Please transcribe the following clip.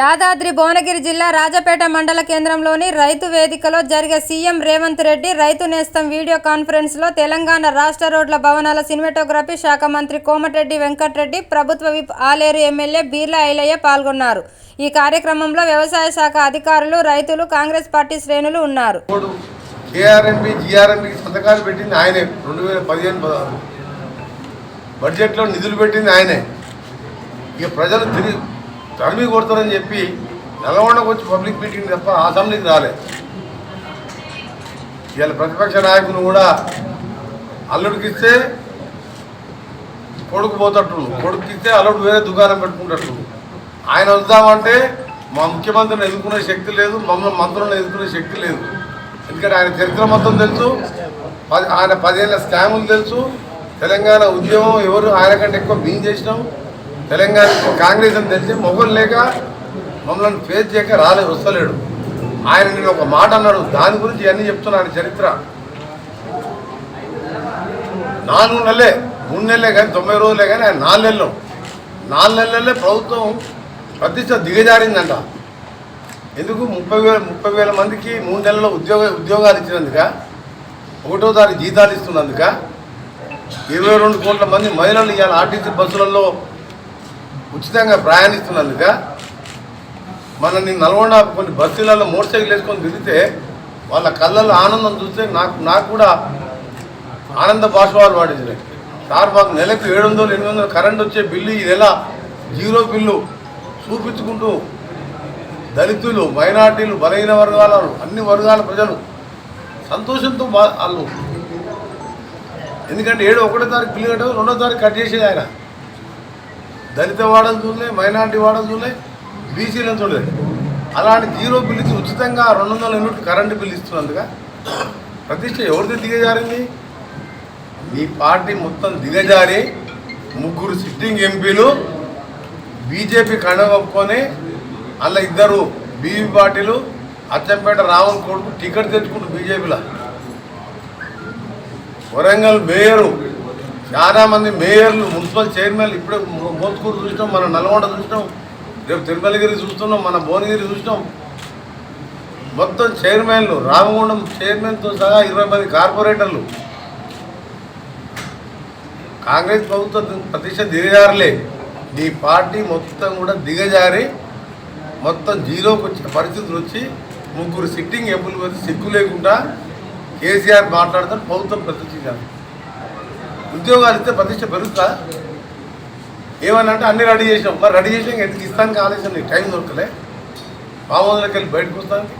యాదాద్రి భువనగిరి జిల్లా రాజపేట మండల కేంద్రంలోని రైతు వేదికలో జరిగే సీఎం రేవంత్ రెడ్డి రైతు నేస్తం వీడియో కాన్ఫరెన్స్లో తెలంగాణ రాష్ట్ర రోడ్ల భవనాల సినిమాటోగ్రఫీ శాఖ మంత్రి కోమటిరెడ్డి వెంకటరెడ్డి ప్రభుత్వ విప్ ఆలేరు ఎమ్మెల్యే బీర్ల ఐలయ్య పాల్గొన్నారు. ఈ కార్యక్రమంలో వ్యవసాయ శాఖ అధికారులు రైతులు కాంగ్రెస్ పార్టీ శ్రేణులు ఉన్నారు. ఇప్పుడు కేఆర్ఎంపి సంతకాలు పెట్టింది ఆయనే. రెండు వేల పదిహేను పదహారు. బడ్జెట్లో నిధులు పెట్టింది ఆయనే. ఇక ప్రజలు తిరిగి తరిమి కొడతారని చెప్పి నల్గొండకు వచ్చి పబ్లిక్ మీటింగ్ తప్ప అసెంబ్లీకి రాలే. ఇవాళ ప్రతిపక్ష నాయకులు కూడా అల్లుడికి ఇస్తే కొడుకు పోతట్టు కొడుకు ఇస్తే అల్లుడు వేరే దుకాణం పెట్టుకుంటట్టు ఆయన వద్దామంటే మా ముఖ్యమంత్రిని ఎదుర్కొనే శక్తి లేదు మమ్మల్ని మంత్రులను ఎదుర్కొనే శక్తి లేదు. ఎందుకంటే ఆయన చరిత్ర మొత్తం తెలుసు పది- ఆయన పదేళ్ళ స్కాములు తెలుసు తెలంగాణ ఉద్యమం ఎవరు ఆయన కంటే ఎక్కువ మేము చేసినాం. తెలంగాణ కాంగ్రెస్ అని తెలిసి మొగలు లేక మమ్మల్ని ఫేస్ చేయక రాలేదు వస్తలేడు. ఆయన నేను ఒక మాట అన్నాడు దాని గురించి ఇవన్నీ చెప్తున్నాను చరిత్ర. నాలుగు నెలలే మూడు నెలలే కానీ తొంభై రోజులే కానీ ఆయన నాలుగు నెలలు. నాలుగు నెలలే ప్రభుత్వం ప్రతిష్ట దిగజారిందంట. ఎందుకు? ముప్పై వేల ముప్పై వేల మందికి మూడు నెలల్లో ఉద్యోగ ఉద్యోగాలు ఇచ్చినందుక ఒకటో తారీఖు జీతాలు ఇస్తున్నందుక ఇరవై రెండు కోట్ల మంది మహిళలు ఇవాళ ఆర్టీసీ బస్సులలో ఉచితంగా ప్రయాణిస్తున్నందుక మనని నల్గొండ కొన్ని బస్సులలో మోటార్ సైకిల్ వేసుకొని తిరిగితే వాళ్ళ కళ్ళల్లో ఆనందం చూస్తే నాకు నాకు కూడా ఆనంద బాష్పాలు పాడించినాయి సార్ మాకు నెలకు ఏడు వందలు ఎనిమిది వందలు కరెంట్ వచ్చే బిల్లు ఈ నెల జీరో బిల్లు చూపించుకుంటూ దళితులు మైనార్టీలు బలహీన వర్గాల అన్ని వర్గాల ప్రజలు సంతోషంతో బా వాళ్ళు. ఎందుకంటే ఏడు ఒకటో తారీఖు బిల్లు కట్టారు రెండో తారీఖు కట్ చేసేది ఆయన. దళిత వాడలు చూడలే మైనార్టీ వాడలు చూడలే బీసీలను చూడలేదు అలాంటి జీరో బిల్ ఇచ్చి ఉచితంగా రెండు వందల యూనిట్ కరెంటు బిల్లు ఇస్తున్నందుగా ప్రతిష్ట ఎవరిది దిగజారింది? మీ పార్టీ మొత్తం దిగజారి ముగ్గురు సిట్టింగ్ ఎంపీలు బీజేపీ కప్పుకొని అలా ఇద్దరు బీవీ పార్టీలు అచ్చంపేట రావణ్ కొడుకు టికెట్ తెచ్చుకుంటూ బీజేపీలో. వరంగల్ మేయరు చాలా మంది మేయర్లు మున్సిపల్ చైర్మన్లు ఇప్పుడే మోత్కూరు చూసినాం మన నల్గొండ చూసినాం రేపు తిరుమలగిరి చూస్తున్నాం మన భువనగిరి చూసినాం. మొత్తం చైర్మన్లు రామగుండం చైర్మన్తో సహా ఇరవై మంది కార్పొరేటర్లు. కాంగ్రెస్ ప్రభుత్వం ప్రతిష్ట దిగజారలే. నీ పార్టీ మొత్తం కూడా దిగజారి మొత్తం జీరోకి వచ్చిన పరిస్థితులు వచ్చి ముగ్గురు సిట్టింగ్ ఎంపులు వచ్చి సిగ్గు లేకుండా కేసీఆర్ మాట్లాడుతూ ప్రభుత్వం ప్రతిష్ఠించారు ఉద్యోగాలు ఇస్తే ప్రతిష్ట పెరుగుతా. ఏమని అంటే అన్ని రెడీ చేసినాం. మరి రెడీ చేసినాక ఎందుకు ఇస్తానికి ఆలోచన టైం దొరకలే. మామూలుకి వెళ్ళి బయటకు వస్తానికి.